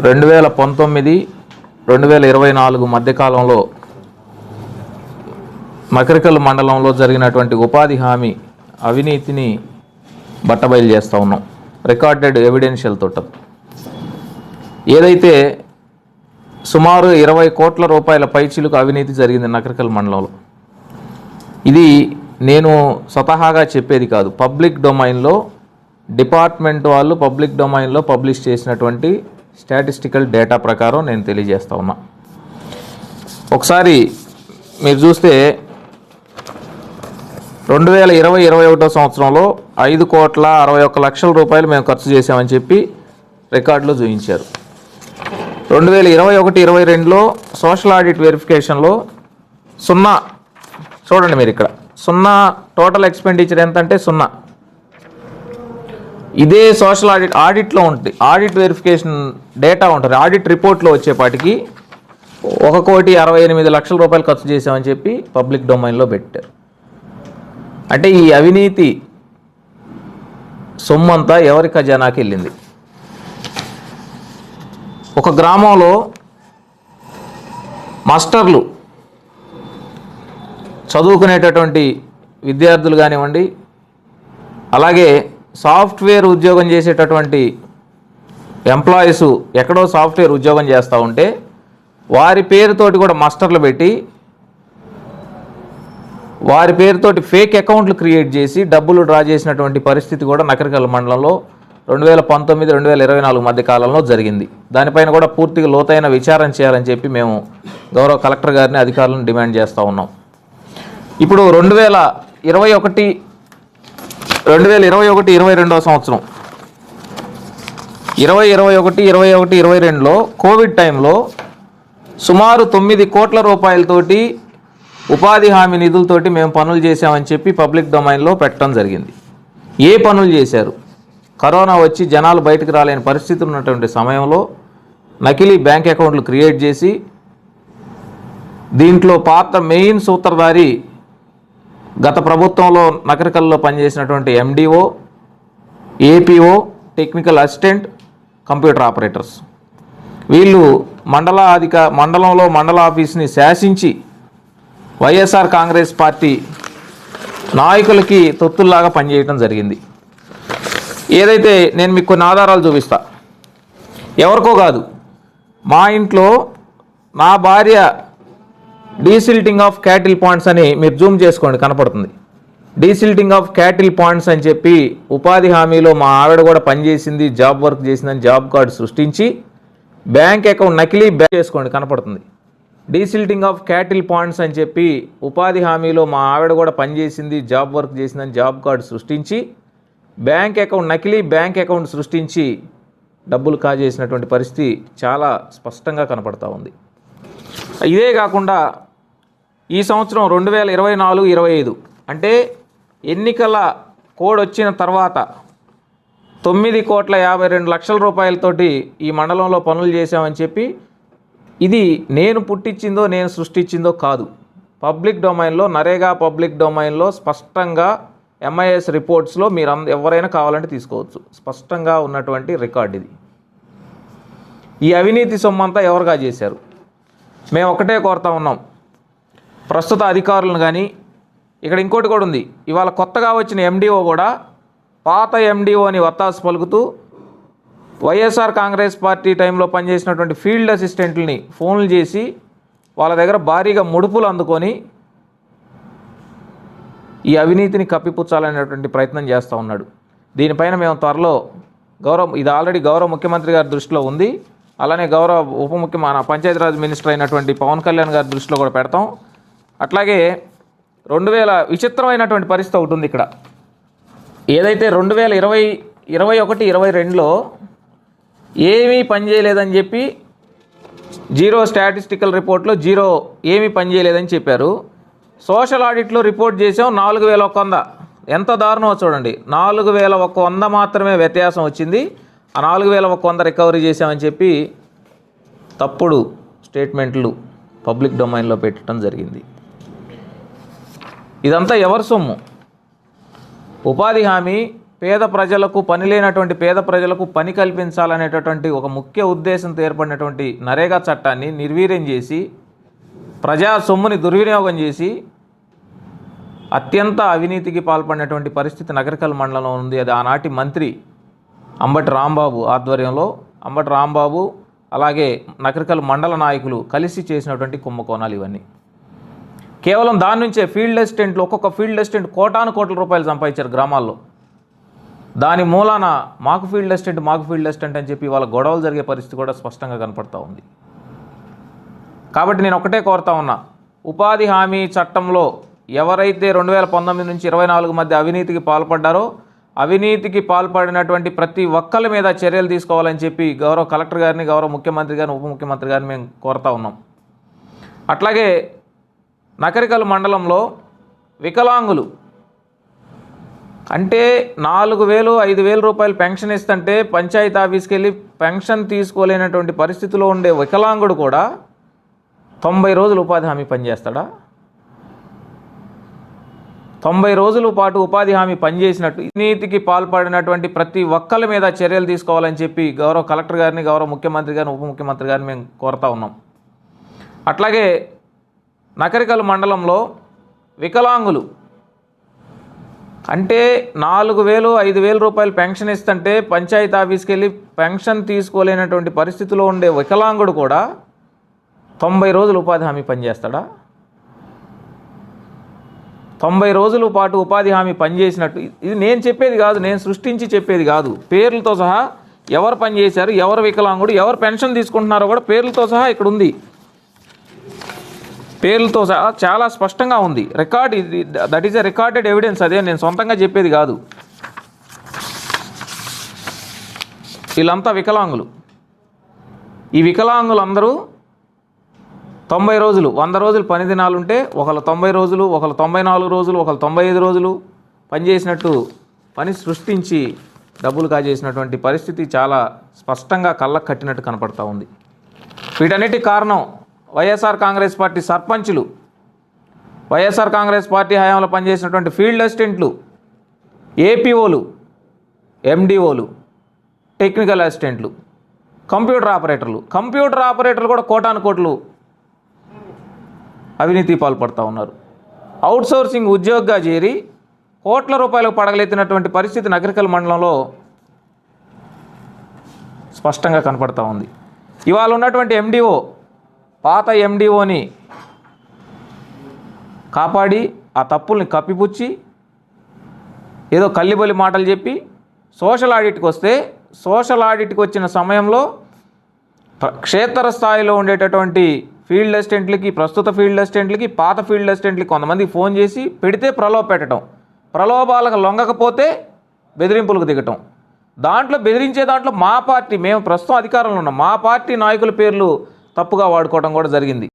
రెండు వేల పంతొమ్మిది రెండు వేల ఇరవై నాలుగు మధ్యకాలంలో మకరికల్ మండలంలో జరిగినటువంటి ఉపాధి హామీ అవినీతిని బట్టబయలు చేస్తూ ఉన్నాం. రికార్డెడ్ ఎవిడెన్షియల్ తోట. ఏదైతే సుమారు ఇరవై కోట్ల రూపాయల పైచీలకు అవినీతి జరిగింది నకరికల్ మండలంలో ఇది నేను స్వతహాగా చెప్పేది కాదు. పబ్లిక్ డొమైన్లో డిపార్ట్మెంట్ వాళ్ళు పబ్లిక్ డొమైన్లో పబ్లిష్ చేసినటువంటి స్టాటిస్టికల్ డేటా ప్రకారం నేను తెలియజేస్తా ఉన్నా. ఒకసారి మీరు చూస్తే రెండు వేల ఇరవై ఇరవై ఒకటో సంవత్సరంలో ఐదు కోట్ల అరవై ఒక్క లక్షల రూపాయలు మేము ఖర్చు చేసామని చెప్పి రికార్డులో చూపించారు. రెండు వేల ఇరవై ఒకటి ఇరవై రెండులో సోషల్ ఆడిట్ వెరిఫికేషన్లో సున్నా చూడండి మీరు ఇక్కడ సున్నా టోటల్ ఎక్స్పెండిచర్ ఎంత అంటే సున్నా. ఇదే సోషల్ ఆడిట్ ఆడిట్లో ఉంటుంది. ఆడిట్ వెరిఫికేషన్ డేటా ఉంటుంది. ఆడిట్ రిపోర్ట్లో వచ్చేపాటికి ఒక కోటి అరవై ఎనిమిది లక్షల రూపాయలు ఖర్చు చేసామని చెప్పి పబ్లిక్ డొమైన్లో పెట్టారు. అంటే ఈ అవినీతి సొమ్మంతా ఎవరి ఖజానాకి వెళ్ళింది? ఒక గ్రామంలో మాస్టర్లు చదువుకునేటటువంటి విద్యార్థులు కానివ్వండి అలాగే సాఫ్ట్వేర్ ఉద్యోగం చేసేటటువంటి ఎంప్లాయీస్ ఎక్కడో సాఫ్ట్వేర్ ఉద్యోగం చేస్తూ ఉంటే వారి పేరుతోటి కూడా మాస్టర్లు పెట్టి వారి పేరుతోటి ఫేక్ అకౌంట్లు క్రియేట్ చేసి డబ్బులు డ్రా చేసినటువంటి పరిస్థితి కూడా నకరికల్ మండలంలో రెండు వేల పంతొమ్మిది రెండు వేల ఇరవై నాలుగు మధ్య కాలంలో జరిగింది. దానిపైన కూడా పూర్తిగా లోతైన విచారణ చేయాలని చెప్పి మేము గౌరవ కలెక్టర్ గారిని అధికారులను డిమాండ్ చేస్తూ ఉన్నాం. ఇప్పుడు రెండు వేల ఇరవై ఒకటి రెండు వేల ఇరవై ఒకటి ఇరవై రెండవ సంవత్సరం. ఇరవై ఇరవై ఒకటి ఇరవై ఒకటి ఇరవై రెండులో కోవిడ్ టైంలో సుమారు తొమ్మిది కోట్ల రూపాయలతోటి ఉపాధి హామీ నిధులతోటి మేము పనులు చేశామని చెప్పి పబ్లిక్ డొమైన్లో పెట్టడం జరిగింది. ఏ పనులు చేశారు? కరోనా వచ్చి జనాలు బయటకు రాలేని పరిస్థితి ఉన్నటువంటి సమయంలో నకిలీ బ్యాంక్ అకౌంట్లు క్రియేట్ చేసి దీంట్లో పాత్ర మెయిన్ సూత్రధారి గత ప్రభుత్వంలో నకరికల్లో పనిచేసినటువంటి MDO APO technical assistant computer operators వీళ్ళు మండల అధిక మండలంలో మండల ఆఫీస్ని శాసించి వైఎస్ఆర్ కాంగ్రెస్ పార్టీ నాయకులకి తొత్తుల్లాగా పనిచేయడం జరిగింది. ఏదైతే నేను మీకు కొన్ని ఆధారాలు చూపిస్తా. ఎవరికో కాదు. మా ఇంట్లో నా భార్య డీసిల్టింగ్ ఆఫ్ క్యాటిల్ పాయింట్స్ అని మీరు జూమ్ చేసుకోండి కనపడుతుంది. డీసిల్టింగ్ ఆఫ్ క్యాటిల్ పాయింట్స్ అని చెప్పి ఉపాధి హామీలో మా ఆవిడ కూడా పనిచేసింది జాబ్ వర్క్ చేసిందని జాబ్ కార్డు సృష్టించి బ్యాంక్ అకౌంట్ నకిలీ బ్యాక్ చేసుకోండి కనపడుతుంది. డీసిల్టింగ్ ఆఫ్ క్యాటిల్ పాయింట్స్ అని చెప్పి ఉపాధి హామీలో మా ఆవిడ కూడా పనిచేసింది జాబ్ వర్క్ చేసిందని జాబ్ కార్డు సృష్టించి బ్యాంక్ అకౌంట్ నకిలీ బ్యాంక్ అకౌంట్ సృష్టించి డబ్బులు కాజేసినటువంటి పరిస్థితి చాలా స్పష్టంగా కనపడతా ఉంది. ఇదే కాకుండా ఈ సంవత్సరం రెండు వేల ఇరవై నాలుగు ఇరవై ఐదు అంటే ఎన్నికల కోడ్ వచ్చిన తర్వాత తొమ్మిది కోట్ల యాభై రెండు లక్షల రూపాయలతోటి ఈ మండలంలో పనులు చేశామని చెప్పి ఇది నేను పుట్టించిందో నేను సృష్టించిందో కాదు. పబ్లిక్ డొమైన్లో నరేగా పబ్లిక్ డొమైన్లో స్పష్టంగా ఎంఐఎస్ రిపోర్ట్స్లో మీరు అంద ఎవరైనా కావాలంటే తీసుకోవచ్చు. స్పష్టంగా ఉన్నటువంటి రికార్డ్ ఇది. ఈ అవినీతి సొమ్మంతా ఎవరుగా చేశారు? మేము ఒకటే కోరుతా ఉన్నాం. ప్రస్తుత అధికారులను కానీ ఇక్కడ ఇంకోటి కూడా ఉంది. ఇవాళ కొత్తగా వచ్చిన ఎండిఓ కూడా పాత ఎండిఓని వత్తాసు పలుకుతూ వైఎస్ఆర్ కాంగ్రెస్ పార్టీ టైంలో పనిచేసినటువంటి ఫీల్డ్ అసిస్టెంట్లని ఫోన్లు చేసి వాళ్ళ దగ్గర భారీగా ముడుపులు అందుకొని ఈ అవినీతిని కప్పిపుచ్చాలనేటువంటి ప్రయత్నం చేస్తూ ఉన్నాడు. దీనిపైన మేము త్వరలో గౌరవ ఇది ఆల్రెడీ గౌరవ ముఖ్యమంత్రి గారి దృష్టిలో ఉంది. అలానే గౌరవ ఉప ముఖ్య పంచాయతీరాజ్ మినిస్టర్ అయినటువంటి పవన్ కళ్యాణ్ గారి దృష్టిలో కూడా పెడతాం. అట్లాగే రెండు వేల విచిత్రమైనటువంటి పరిస్థితి ఒకటి ఉంది ఇక్కడ. ఏదైతే రెండు వేల ఇరవై ఇరవై ఒకటి ఇరవై రెండులో ఏమీ పనిచేయలేదని చెప్పి జీరో స్టాటిస్టికల్ రిపోర్ట్లో జీరో ఏమీ పనిచేయలేదని చెప్పారు. సోషల్ ఆడిట్లో రిపోర్ట్ చేసాం నాలుగు వేల ఒక వంద. ఎంత దారుణమో చూడండి. నాలుగు వేల ఒక వంద మాత్రమే వ్యత్యాసం వచ్చింది. ఆ నాలుగు వేల ఒక వంద రికవరీ చేశామని చెప్పి తప్పుడు స్టేట్మెంట్లు పబ్లిక్ డొమైన్లో పెట్టడం జరిగింది. ఇదంతా ఎవరి సొమ్ము? ఉపాధి హామీ పేద ప్రజలకు పని లేనటువంటి పేద ప్రజలకు పని కల్పించాలనేటటువంటి ఒక ముఖ్య ఉద్దేశంతో ఏర్పడినటువంటి నరేగా చట్టాన్ని నిర్వీర్యం చేసి ప్రజా సొమ్ముని దుర్వినియోగం చేసి అత్యంత అవినీతికి పాల్పడినటువంటి పరిస్థితి నగరికల్ మండలంలో ఉంది. అది ఆనాటి మంత్రి అంబటి రాంబాబు ఆధ్వర్యంలో అంబటి రాంబాబు అలాగే నగరికల్ మండల నాయకులు కలిసి చేసినటువంటి కుంభకోణాలు ఇవన్నీ. కేవలం దాని నుంచే ఫీల్డ్ అసిస్టెంట్లు ఒక్కొక్క ఫీల్డ్ అసిస్టెంట్ కోటాను కోట్ల రూపాయలు సంపాదించారు గ్రామాల్లో. దాని మూలాన మాకు ఫీల్డ్ అసిస్టెంట్ మాకు ఫీల్డ్ అసిస్టెంట్ అని చెప్పి వాళ్ళ గొడవలు జరిగే పరిస్థితి కూడా స్పష్టంగా కనపడతా ఉంది. కాబట్టి నేను ఒకటే కోరుతా ఉన్నా ఉపాధి హామీ చట్టంలో ఎవరైతే రెండు వేల పంతొమ్మిది నుంచి ఇరవై నాలుగు మధ్య అవినీతికి పాల్పడ్డారో అవినీతికి పాల్పడినటువంటి ప్రతి ఒక్కరి మీద చర్యలు తీసుకోవాలని చెప్పి గౌరవ కలెక్టర్ గారిని గౌరవ ముఖ్యమంత్రి గారిని ఉప ముఖ్యమంత్రి గారిని మేము కోరుతా ఉన్నాం. అట్లాగే నకరికల్ మండలంలో వికలాంగులు అంటే నాలుగు వేలు ఐదు వేల రూపాయలు పెన్షన్ ఇస్తుంటే పంచాయతీ ఆఫీస్కి వెళ్ళి పెన్షన్ తీసుకోలేనటువంటి పరిస్థితిలో ఉండే వికలాంగుడు కూడా తొంభై రోజులు ఉపాధి హామీ పనిచేస్తాడా? తొంభై రోజుల పాటు ఉపాధి హామీ పనిచేసినట్టు నీతికి పాల్పడినటువంటి ప్రతి ఒక్కరి మీద చర్యలు తీసుకోవాలని చెప్పి గౌరవ కలెక్టర్ గారిని గౌరవ ముఖ్యమంత్రి గారిని ఉప ముఖ్యమంత్రి గారిని మేము కోరుతా ఉన్నాం. అట్లాగే నకరికల్ మండలంలో వికలాంగులు అంటే నాలుగు వేలు ఐదు వేల రూపాయలు పెన్షన్ ఇస్తుంటే పంచాయతీ ఆఫీస్కి వెళ్ళి పెన్షన్ తీసుకోలేనటువంటి పరిస్థితిలో ఉండే వికలాంగుడు కూడా తొంభై రోజులు ఉపాధి హామీ పనిచేస్తాడా? తొంభై రోజుల పాటు ఉపాధి హామీ పనిచేసినట్టు. ఇది నేను చెప్పేది కాదు నేను సృష్టించి చెప్పేది కాదు. పేర్లతో సహా ఎవరు పనిచేశారు ఎవరు వికలాంగుడు ఎవరు పెన్షన్ తీసుకుంటున్నారో కూడా పేర్లతో సహా ఇక్కడ ఉంది. పేర్లతో సహా చాలా స్పష్టంగా ఉంది. రికార్డ్ ఇది that is a recorded evidence అదే నేను సొంతంగా చెప్పేది కాదు. వీళ్ళంతా వికలాంగులు. ఈ వికలాంగులందరూ తొంభై రోజులు వంద రోజులు పని దినాలు ఉంటే ఒకళ్ళు తొంభై రోజులు ఒకళ్ళు తొంభై నాలుగు రోజులు ఒకళ్ళు తొంభై ఐదు రోజులు పనిచేసినట్టు పని సృష్టించి డబ్బులు కాజేసినటువంటి పరిస్థితి చాలా స్పష్టంగా కళ్ళకు కట్టినట్టు కనపడతా ఉంది. వీటన్నిటి కారణం వైఎస్ఆర్ కాంగ్రెస్ పార్టీ సర్పంచులు. వైఎస్ఆర్ కాంగ్రెస్ పార్టీ హయాంలో పనిచేసినటువంటి ఫీల్డ్ అసిస్టెంట్లు ఏపీఓలు ఎండిఓలు టెక్నికల్ అసిస్టెంట్లు కంప్యూటర్ ఆపరేటర్లు. కంప్యూటర్ ఆపరేటర్లు కూడా కోటాను కోట్లు అవినీతి పాల్పడుతూ ఉన్నారు. అవుట్ సోర్సింగ్ ఉద్యోగిగా చేరి కోట్ల రూపాయలకు పడగలెత్తినటువంటి పరిస్థితి నగరికల్ మండలంలో స్పష్టంగా కనపడతా ఉంది. ఇవాళ ఉన్నటువంటి ఎండిఓ పాత ఎండిఓని కాపాడి ఆ తప్పుల్ని కప్పిపుచ్చి ఏదో కల్లిబొలి మాటలు చెప్పి సోషల్ ఆడిట్కి వస్తే సోషల్ ఆడిట్కి వచ్చిన సమయంలో క్షేత్ర స్థాయిలో ఉండేటటువంటి ఫీల్డ్ అసిస్టెంట్లకి ప్రస్తుత ఫీల్డ్ అసిస్టెంట్లకి పాత ఫీల్డ్ అసిస్టెంట్లకి కొంతమందికి ఫోన్ చేసి పెడితే ప్రలోభ పెట్టడం ప్రలోభాలకు లొంగకపోతే బెదిరింపులకు దిగటం. దాంట్లో బెదిరించే దాంట్లో మా పార్టీ మేము ప్రస్తుతం అధికారంలో ఉన్నాం. మా పార్టీ నాయకుల పేర్లు తప్పుగా వాడుకోవడం కూడా జరిగింది.